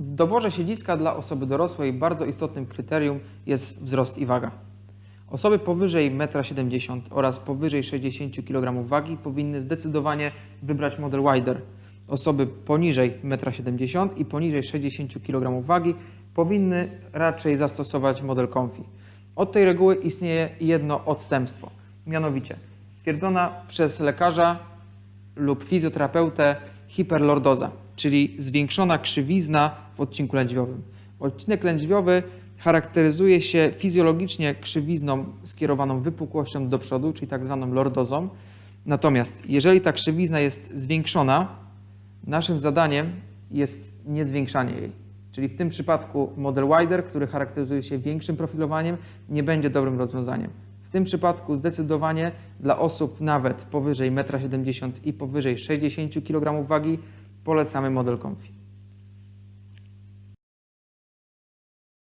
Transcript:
W doborze siedziska dla osoby dorosłej bardzo istotnym kryterium jest wzrost i waga. Osoby powyżej 1,70 m oraz powyżej 60 kg wagi powinny zdecydowanie wybrać model Wider. Osoby poniżej 1,70 m i poniżej 60 kg wagi powinny raczej zastosować model Comfy. Od tej reguły istnieje jedno odstępstwo, mianowicie stwierdzona przez lekarza lub fizjoterapeutę hiperlordoza, czyli zwiększona krzywizna w odcinku lędźwiowym. Odcinek lędźwiowy charakteryzuje się fizjologicznie krzywizną skierowaną wypukłością do przodu, czyli tak zwaną lordozą. Natomiast jeżeli ta krzywizna jest zwiększona, naszym zadaniem jest niezwiększanie jej. Czyli w tym przypadku model Wider, który charakteryzuje się większym profilowaniem, nie będzie dobrym rozwiązaniem. Tym przypadku zdecydowanie dla osób nawet powyżej 1,70 m i powyżej 60 kg wagi polecamy model Comfy.